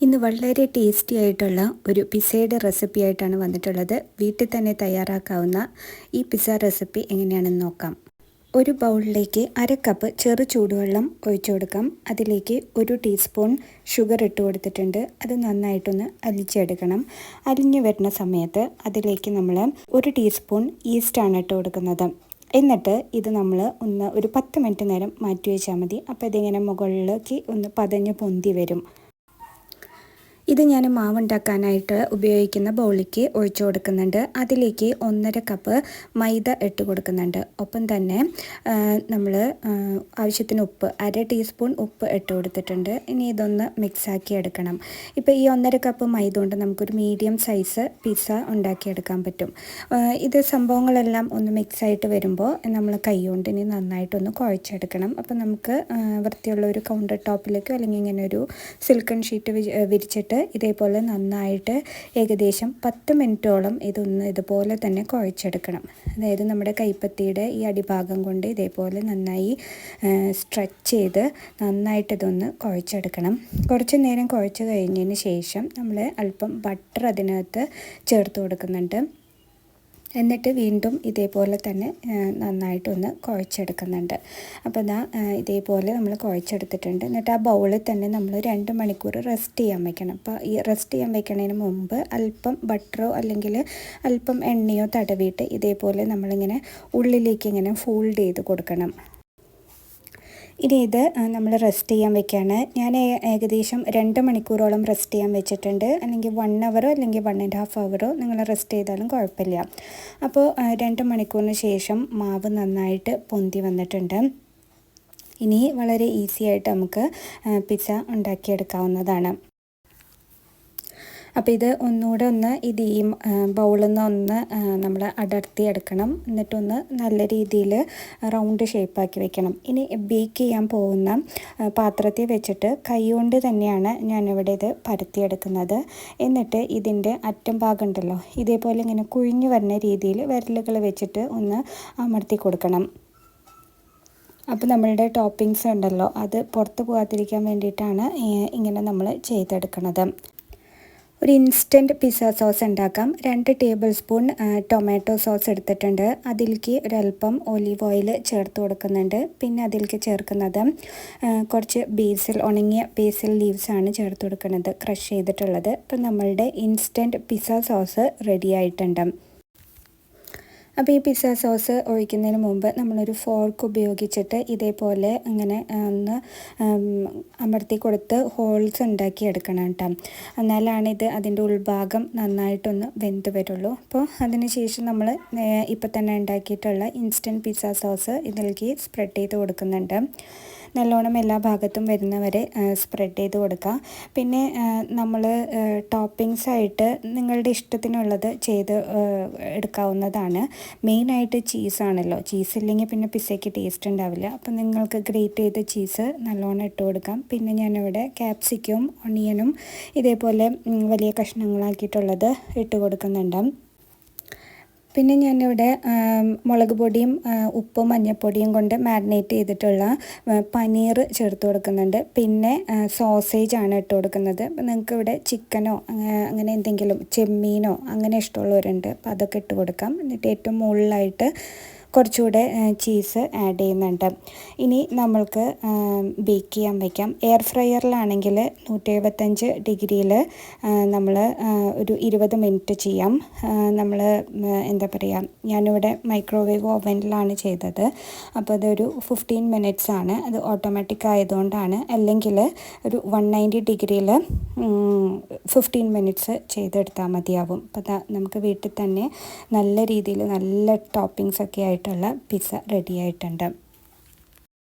ഇന്ന് വളരെ ടേസ്റ്റി ആയിട്ടുള്ള ഒരു പിസ്സയുടെ റെസിപ്പി ആയിട്ടാണ് വന്നിട്ടുള്ളത്. വീട്ടിൽ തന്നെ തയ്യാറാക്കാവുന്ന ഈ പിസ്സ റെസിപ്പി എങ്ങനെയാണെന്ന് നോക്കാം. ഒരു ബൗളിലേക്ക് അര കപ്പ് ചെറു ചൂടുവെള്ളം ഒഴിച്ചു കൊടുക്കാം. അതിലേക്ക് ഒരു ടീസ്പൂൺ ഷുഗർ ഇട്ട് കൊടുത്തിട്ടുണ്ട്. അത് നന്നായിട്ടൊന്ന് അലിച്ചെടുക്കണം അലിഞ്ഞു വരുന്ന സമയത്ത് അതിലേക്ക് നമ്മൾ ഒരു ടീസ്പൂൺ ഈസ്റ്റാണ് ഇട്ട് കൊടുക്കുന്നത്. എന്നിട്ട് ഇത് നമ്മൾ ഒന്ന് ഒരു പത്ത് മിനിറ്റ് നേരം മാറ്റി വെച്ചാൽ മതി. അപ്പോൾ ഇതിങ്ങനെ മുകളിലേക്ക് ഒന്ന് പതഞ്ഞ് പൊന്തി വരും. ഇത് ഞാൻ മാവുണ്ടാക്കാനായിട്ട് ഉപയോഗിക്കുന്ന ബൗളിക്ക് ഒഴിച്ചു കൊടുക്കുന്നുണ്ട്. അതിലേക്ക് ഒന്നര കപ്പ് മൈദ ഇട്ട് കൊടുക്കുന്നുണ്ട്. ഒപ്പം തന്നെ നമ്മൾ ആവശ്യത്തിന് ഉപ്പ് അര ടീസ്പൂൺ ഉപ്പ് ഇട്ട് കൊടുത്തിട്ടുണ്ട്. ഇനി ഇതൊന്ന് മിക്സാക്കി എടുക്കണം. ഇപ്പോൾ ഈ ഒന്നര കപ്പ് മൈദ കൊണ്ട് നമുക്കൊരു മീഡിയം സൈസ് പിസ്സ ഉണ്ടാക്കിയെടുക്കാൻ പറ്റും. ഇത് സംഭവങ്ങളെല്ലാം ഒന്ന് മിക്സായിട്ട് വരുമ്പോൾ നമ്മൾ കൈ കൊണ്ട് ഇനി നന്നായിട്ടൊന്ന് കുഴച്ചെടുക്കണം. അപ്പോൾ നമുക്ക് വൃത്തിയുള്ള ഒരു കൗണ്ടർ ടോപ്പിലേക്കോ അല്ലെങ്കിൽ ഇങ്ങനെ ഒരു സിൽക്കൺ ഷീറ്റ് വിരിച്ചിട്ട് വെച്ചിട്ട് ഇതേപോലെ നന്നായിട്ട് ഏകദേശം പത്ത് മിനിറ്റോളം ഇതൊന്ന് ഇതുപോലെ തന്നെ കുഴച്ചെടുക്കണം. അതായത് നമ്മുടെ കൈപ്പത്തിയുടെ ഈ അടിഭാഗം കൊണ്ട് ഇതേപോലെ നന്നായി സ്ട്രെച്ച് ചെയ്ത് നന്നായിട്ട് ഇതൊന്ന് കുഴച്ചെടുക്കണം. കുറച്ച് നേരം കുഴച്ച് കഴിഞ്ഞതിന് ശേഷം നമ്മൾ അല്പം ബട്ടർ അതിനകത്ത് ചേർത്ത് കൊടുക്കുന്നുണ്ട്. എന്നിട്ട് വീണ്ടും ഇതേപോലെ തന്നെ നന്നായിട്ടൊന്ന് കുഴച്ചെടുക്കുന്നുണ്ട്. അപ്പോൾ ഇതാ ഇതേപോലെ നമ്മൾ കുഴച്ചെടുത്തിട്ടുണ്ട്. എന്നിട്ട് ആ ബൗളിൽ തന്നെ നമ്മൾ രണ്ട് മണിക്കൂർ റെസ്റ്റ് ചെയ്യാൻ വെക്കണം. അപ്പോൾ ഈ റെസ്റ്റ് ചെയ്യാൻ വെക്കണതിന് മുമ്പ് അല്പം ബട്ടറോ അല്ലെങ്കിൽ അല്പം എണ്ണയോ തടവിയിട്ട് ഇതേപോലെ നമ്മളിങ്ങനെ ഉള്ളിലേക്ക് ഇങ്ങനെ ഫോൾഡ് ചെയ്ത് കൊടുക്കണം. ഇനി ഇത് നമ്മൾ റെസ്റ്റ് ചെയ്യാൻ വെക്കുകയാണ് ഞാൻ ഏകദേശം രണ്ട് മണിക്കൂറോളം റെസ്റ്റ് ചെയ്യാൻ വെച്ചിട്ടുണ്ട്. അല്ലെങ്കിൽ വൺ അവറോ അല്ലെങ്കിൽ വൺ ആൻഡ് ഹാഫ് അവറോ നിങ്ങൾ റെസ്റ്റ് ചെയ്താലും കുഴപ്പമില്ല. അപ്പോൾ രണ്ട് മണിക്കൂറിന് ശേഷം മാവ് നന്നായിട്ട് പൊന്തി വന്നിട്ടുണ്ട്. ഇനി വളരെ ഈസി ആയിട്ട് നമുക്ക് പിസ്സ ഉണ്ടാക്കിയെടുക്കാവുന്നതാണ്. അപ്പോൾ ഇത് ഒന്നുകൂടെ ഒന്ന് ഇത് ഈ ബൗളിൽ നിന്ന് ഒന്ന് നമ്മൾ അടർത്തി എടുക്കണം എന്നിട്ടൊന്ന് നല്ല രീതിയിൽ റൗണ്ട് ഷേപ്പാക്കി വെക്കണം. ഇനി ബേക്ക് ചെയ്യാൻ പോകുന്ന പാത്രത്തിൽ വെച്ചിട്ട് കൈകൊണ്ട് തന്നെയാണ് ഞാനിവിടെ ഇത് പരത്തിയെടുക്കുന്നത്. എന്നിട്ട് ഇതിന്റെ അറ്റം ഭാഗം ഉണ്ടല്ലോ ഇതേപോലെ ഇങ്ങനെ കുഴിഞ്ഞു വരുന്ന രീതിയിൽ വിരലുകൾ വെച്ചിട്ട് ഒന്ന് അമർത്തി കൊടുക്കണം. അപ്പോൾ നമ്മളുടെ ടോപ്പിങ്സ് ഉണ്ടല്ലോ അത് പുറത്ത് പോകാതിരിക്കാൻ വേണ്ടിയിട്ടാണ് ഇങ്ങനെ നമ്മൾ ചെയ്തെടുക്കുന്നത് ഒരു ഇൻസ്റ്റന്റ് പിസ്സ സോസ് ഉണ്ടാക്കാം. രണ്ട് ടേബിൾ സ്പൂൺ ടൊമാറ്റോ സോസ് എടുത്തിട്ടുണ്ട്. അതിലേക്ക് ഒരല്പം ഒലീവ് ഓയിൽ ചേർത്ത് കൊടുക്കുന്നുണ്ട്. പിന്നെ അതിലേക്ക് ചേർക്കുന്നത് കുറച്ച് ബേസിൽ ഉണങ്ങിയ ബേസിൽ ലീവ്സാണ് ചേർത്ത് കൊടുക്കുന്നത് ക്രഷ് ചെയ്തിട്ടുള്ളത്. അപ്പം നമ്മളുടെ ഇൻസ്റ്റന്റ് പിസ്സ സോസ് റെഡി ആയിട്ടുണ്ട്. അപ്പോൾ ഈ പിസ്സ സോസ് ഒഴിക്കുന്നതിന് മുമ്പ് നമ്മളൊരു ഫോർക്ക് ഉപയോഗിച്ചിട്ട് ഇതേപോലെ അങ്ങനെ ഒന്ന് അമർത്തി കൊടുത്ത് ഹോൾസ് ഉണ്ടാക്കി എടുക്കണം കേട്ടോ എന്നാലാണ് ഇത് അതിന്റെ ഉൾഭാഗം നന്നായിട്ടൊന്ന് വെന്ത് വരുള്ളൂ. അപ്പോൾ അതിനുശേഷം നമ്മൾ ഇപ്പം തന്നെ ഉണ്ടാക്കിയിട്ടുള്ള ഇൻസ്റ്റന്റ് പിസ്സ സോസ് ഇതിലേക്ക് സ്പ്രെഡ് ചെയ്ത് കൊടുക്കുന്നുണ്ട്. നല്ലോണം എല്ലാ ഭാഗത്തും വരുന്നവരെ സ്പ്രെഡ് ചെയ്ത് കൊടുക്കുക പിന്നെ നമ്മൾ ടോപ്പിങ്സ് ആയിട്ട് നിങ്ങളുടെ ഇഷ്ടത്തിനുള്ളത് ചെയ്ത് എടുക്കാവുന്നതാണ്. മെയിനായിട്ട് ചീസാണല്ലോ ചീസ് ഇല്ലെങ്കിൽ പിന്നെ പിസ്സയ്ക്ക് ടേസ്റ്റ് ഉണ്ടാവില്ല. അപ്പം നിങ്ങൾക്ക് ഗ്രേറ്റ് ചെയ്ത ചീസ് നല്ലോണം ഇട്ട് കൊടുക്കാം. പിന്നെ ഞാനിവിടെ ക്യാപ്സിക്കും ഒണിയനും ഇതേപോലെ വലിയ കഷ്ണങ്ങളാക്കിയിട്ടുള്ളത് ഇട്ട് കൊടുക്കുന്നുണ്ട്. പിന്നെ ഞാനിവിടെ മുളക് പൊടിയും ഉപ്പും മഞ്ഞൾപ്പൊടിയും കൊണ്ട് മാരിനേറ്റ് ചെയ്തിട്ടുള്ള പനീർ ചേർത്ത് കൊടുക്കുന്നുണ്ട്. പിന്നെ സോസേജ് ആണ് ഇട്ട് കൊടുക്കുന്നത്. നിങ്ങൾക്ക് ഇവിടെ ചിക്കനോ അങ്ങനെ എന്തെങ്കിലും ചെമ്മീനോ അങ്ങനെ ഇഷ്ടമുള്ളവരുണ്ട്. അപ്പോൾ അതൊക്കെ ഇട്ട് കൊടുക്കാം. എന്നിട്ട് ഏറ്റവും മുകളിലായിട്ട് കുറച്ചുകൂടെ ചീസ് ആഡ് ചെയ്യുന്നുണ്ട്. ഇനി നമ്മൾക്ക് ബേക്ക് ചെയ്യാൻ വയ്ക്കാം എയർ ഫ്രയറിലാണെങ്കിൽ നൂറ്റി എഴുപത്തഞ്ച് ഡിഗ്രിയിൽ നമ്മൾ ഒരു ഇരുപത് മിനിറ്റ് ചെയ്യാം. നമ്മൾ എന്താ പറയുക ഞാനിവിടെ മൈക്രോവേവ് ഓവനിലാണ് ചെയ്തത്. അപ്പോൾ അതൊരു ഫിഫ്റ്റീൻ മിനിറ്റ്സ് ആണ്. അത് ഓട്ടോമാറ്റിക് ആയതുകൊണ്ടാണ്. അല്ലെങ്കിൽ ഒരു വൺ നയന്റി ഡിഗ്രിയിൽ ഫിഫ്റ്റീൻ മിനിറ്റ്സ് ചെയ്തെടുത്താൽ മതിയാവും. അപ്പോൾ നമുക്ക് വീട്ടിൽ തന്നെ നല്ല രീതിയിൽ നല്ല ടോപ്പിങ്സ് ഒക്കെ ആയിട്ട് ആയിട്ടുള്ള പിസ്സ റെഡി ആയിട്ടുണ്ട്.